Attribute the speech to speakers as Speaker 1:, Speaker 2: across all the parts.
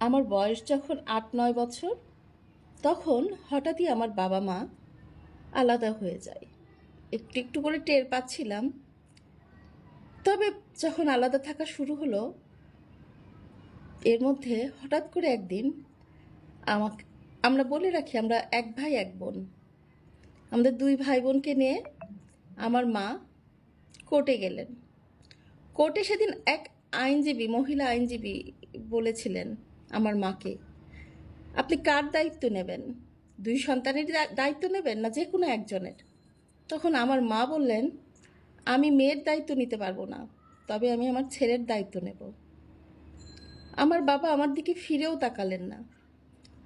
Speaker 1: আমার বয়স যখন আট, নয় বছর, তখন হঠাৎই আমার বাবা মা আলাদা হয়ে যায়। একটু একটু করে টের পাচ্ছিলাম। তবে যখন আলাদা থাকা শুরু হলো, এর মধ্যে হঠাৎ করে একদিন আমাকে, আমরা বলে রাখি আমরা এক ভাই, এক বোন। আমাদের দুই ভাই বোনকে নিয়ে আমার মা কোর্টে গেলেন। কোর্টে সেদিন এক আইনজীবী, মহিলা আইনজীবী বলেছিলেন আমার মাকে। আপনি কার দায়িত্ব নেবেন? দুই সন্তানের দায়িত্ব নেবেন না যে কোনো একজনের? তখন আমার মা বললেন, আমি মেয়ের দায়িত্ব নিতে পারব না, তবে আমি আমার ছেলের দায়িত্ব নেব। আমার বাবা আমার দিকে ফিরেও তাকালেন না।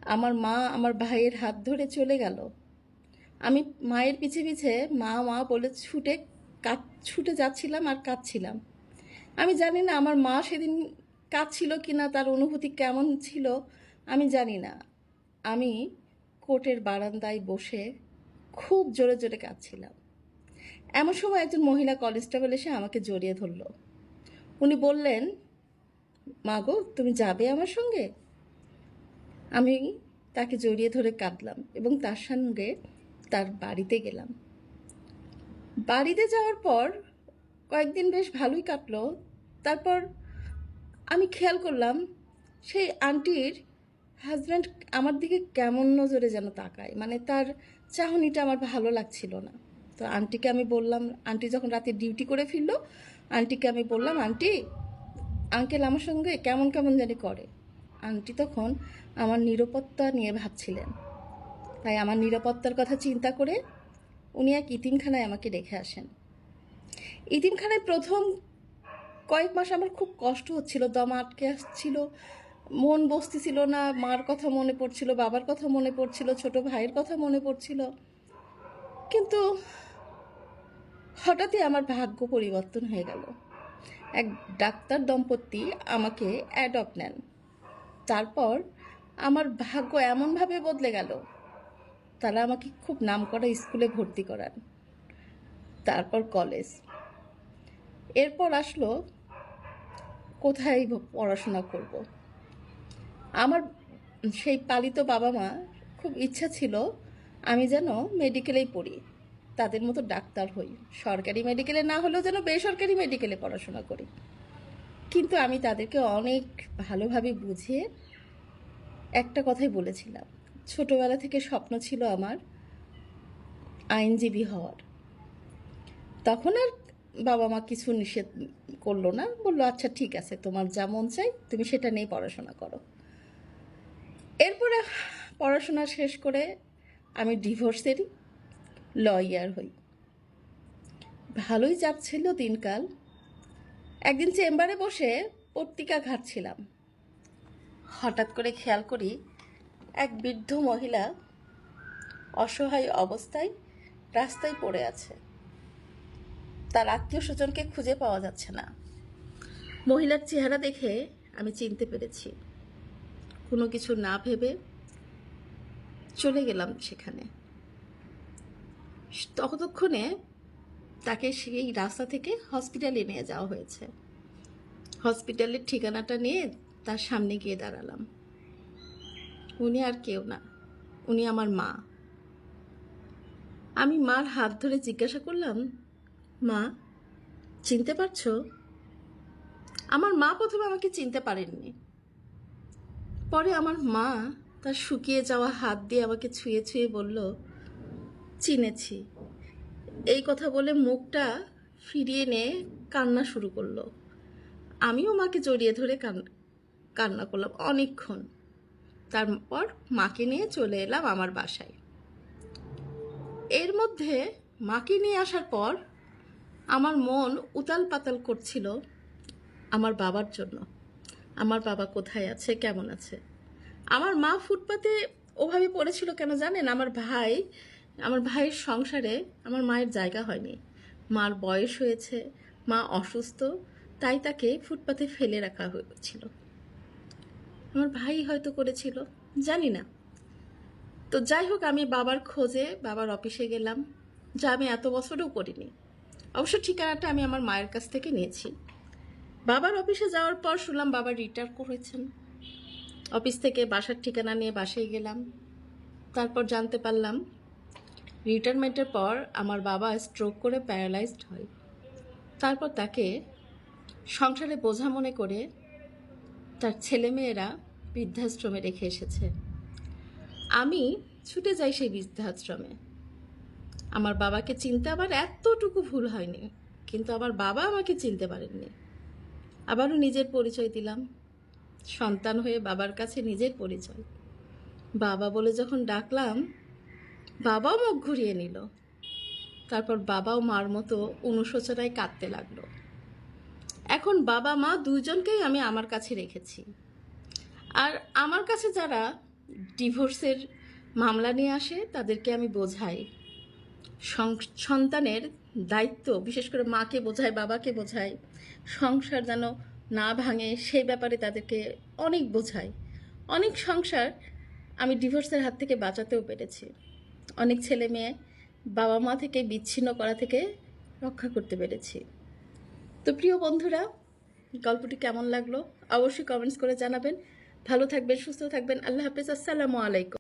Speaker 1: আমার মা আমার ভাইয়ের হাত ধরে চলে গেল। আমি মায়ের পিছে পিছে মা মা বলে ছুটে কাঁদ ছুটে যাচ্ছিলাম আর কাঁদছিলাম। আমি জানি না আমার মা সেদিন কাঁদছিল কি না তার অনুভূতি কেমন ছিল আমি জানি না। আমি কোর্টের বারান্দায় বসে খুব জোরে জোরে কাঁদছিলাম। এমন সময় একজন মহিলা কনস্টেবল এসে আমাকে জড়িয়ে ধরলো। উনি বললেন মাগো তুমি যাবে আমার সঙ্গে? আমি তাকে জড়িয়ে ধরে কাঁদলাম এবং তার সঙ্গে তার বাড়িতে গেলাম। বাড়িতে যাওয়ার পর কয়েকদিন বেশ ভালোই কাটলো। তারপর আমি খেয়াল করলাম, সেই আন্টির হাজব্যান্ড আমার দিকে কেমন নজরে যেন তাকায়। মানে তার চাহনিটা আমার ভালো লাগছিল না। তো আন্টিকে আমি বললাম, আন্টি যখন রাতে ডিউটি করে ফিরলো, আন্টিকে আমি বললাম, আন্টি আঙ্কেল আমার সঙ্গে কেমন কেমন জানি করে। আন্টি তখন আমার নিরাপত্তা নিয়ে ভাবছিলেন। তাই আমার নিরাপত্তার কথা চিন্তা করে উনি এক ইতিমখানায় আমাকে রেখে আসেন। ইতিমখানায় প্রথম কয়েক মাস আমার খুব কষ্ট হচ্ছিল, দম আটকে আসছিল, মন বসতেছিল না, মার কথা মনে পড়ছিল, বাবার কথা মনে পড়ছিল, ছোট ভাইয়ের কথা মনে পড়ছিল। কিন্তু হঠাৎই আমার ভাগ্য পরিবর্তন হয়ে গেল। এক ডাক্তার দম্পতি আমাকে অ্যাডপ্ট নেন। তারপর আমার ভাগ্য এমনভাবে বদলে গেল, তারা আমাকে খুব নামকরা স্কুলে ভর্তি করান। তারপর কলেজ এরপর আসলো কোথায় পড়াশোনা করব। আমার সেই পালিত বাবা মা খুব ইচ্ছা ছিল আমি যেন মেডিকেলেই পড়ি। তাদের মতো ডাক্তার হই। সরকারি মেডিকেলে না হলেও যেন বেসরকারি মেডিকেলে পড়াশোনা করি। কিন্তু আমি তাদেরকে অনেক ভালোভাবে বুঝিয়ে একটা কথাই বলেছিলাম। ছোটবেলা থেকে স্বপ্ন ছিল আমার আইনজীবী হওয়ার। তখন আর বাবা মা কিছু নিষেধ করল না। বলল আচ্ছা ঠিক আছে, তোমার যা মন চাই, তুমি সেটা নিয়ে পড়াশোনা করো। এরপরে পড়াশোনা শেষ করে আমি ডিভোর্সেরই লয়ার হই। ভালোই যাচ্ছিল দিনকাল। একদিন চেম্বারে বসে পত্রিকা ঘাটছিলাম। হঠাৎ করে খেয়াল করি, এক বৃদ্ধ মহিলা অসহায় অবস্থায় রাস্তায় পড়ে আছে। তার আত্মীয় স্বজনকে খুঁজে পাওয়া যাচ্ছে না। মহিলার চেহারা দেখে আমি চিনতে পেরেছি। কোনো কিছু না ভেবে চলে গেলাম সেখানে। ততক্ষণে তাকে সেই রাস্তা থেকে হসপিটালে নিয়ে যাওয়া হয়েছে। হসপিটালের ঠিকানাটা নিয়ে তার সামনে গিয়ে দাঁড়ালাম। উনি আর কেউ না, উনি আমার মা। আমি মার হাত ধরে জিজ্ঞাসা করলাম মা, চিনতে পারছ? আমার মা প্রথমে আমাকে চিনতে পারেননি। পরে আমার মা তার শুকিয়ে যাওয়া হাত দিয়ে আমাকে ছুঁয়ে ছুঁয়ে বলল, চিনেছি। এই কথা বলে মুখটা ফিরিয়ে নিয়ে কান্না শুরু করল। আমিও মাকে জড়িয়ে ধরে কান- কান্না করলাম অনেকক্ষণ। তারপর মাকে নিয়ে চলে এলাম আমার বাসায়। এর মধ্যে মাকে নিয়ে আসার পর আমার মন উতাল পাতাল করছিল আমার বাবার জন্য। আমার বাবা কোথায় আছে, কেমন আছে? আমার মা ফুটপাতে ওভাবে পড়েছিল কেন জানেন? আমার ভাই, আমার ভাইয়ের সংসারে আমার মায়ের জায়গা হয়নি। মার বয়স হয়েছে, মা অসুস্থ, তাই তাকে ফুটপাতে ফেলে রাখা হয়েছিল। আমার ভাই হয়তো করেছিল, জানি না। তো যাই হোক, আমি বাবার খোঁজে, বাবার অফিসে গেলাম। যা আমি এত বছরেও করিনি। অবশ্য ঠিকানাটা আমি আমার মায়ের কাছ থেকে নিয়েছি। বাবার অফিসে যাওয়ার পর শুনলাম বাবা রিটায়ার করেছেন। অফিস থেকে বাসার ঠিকানা নিয়ে বাসায় গেলাম। তারপর জানতে পারলাম, রিটায়ারমেন্টের পর আমার বাবা স্ট্রোক করে প্যারালাইজড হয়। তারপর তাকে সংসারে বোঝা মনে করে তার ছেলেমেয়েরা বৃদ্ধাশ্রমে রেখে এসেছে। আমি ছুটে যাই সেই বৃদ্ধাশ্রমে। আমার বাবাকে চিনতে আমার এতটুকু ভুল হয়নি, কিন্তু আমার বাবা আমাকে চিনতে পারেননি। আবারও নিজের পরিচয় দিলাম। সন্তান হয়ে বাবার কাছে নিজের পরিচয়। বাবা বলে যখন ডাকলাম, বাবাও মুখ ঘুরিয়ে নিল। তারপর বাবাও মার মতো অনুশোচনায় কাঁদতে লাগল। এখন বাবা, মা দুজনকেই আমি আমার কাছে রেখেছি। আর আমার কাছে যারা ডিভোর্সের মামলা নিয়ে আসে, তাদেরকে আমি বোঝাই। সন্তানের দায়িত্ব, বিশেষ করে মাকে বোঝায়, বাবাকে বোঝায়, সংসার যেন না ভাঙে, সেই ব্যাপারে তাদেরকে অনেক বোঝায়। অনেক সংসার আমি ডিভোর্সের হাত থেকে বাঁচাতেও পেরেছি। অনেক ছেলে মেয়ে বাবা মা থেকে বিচ্ছিন্ন করা থেকে রক্ষা করতে পেরেছি। তো প্রিয় বন্ধুরা, গল্পটি কেমন লাগল? অবশ্যই কমেন্টস করে জানাবেন। ভালো থাকবেন, সুস্থ থাকবেন। আল্লাহ হাফিজ, আসসালামু আলাইকুম।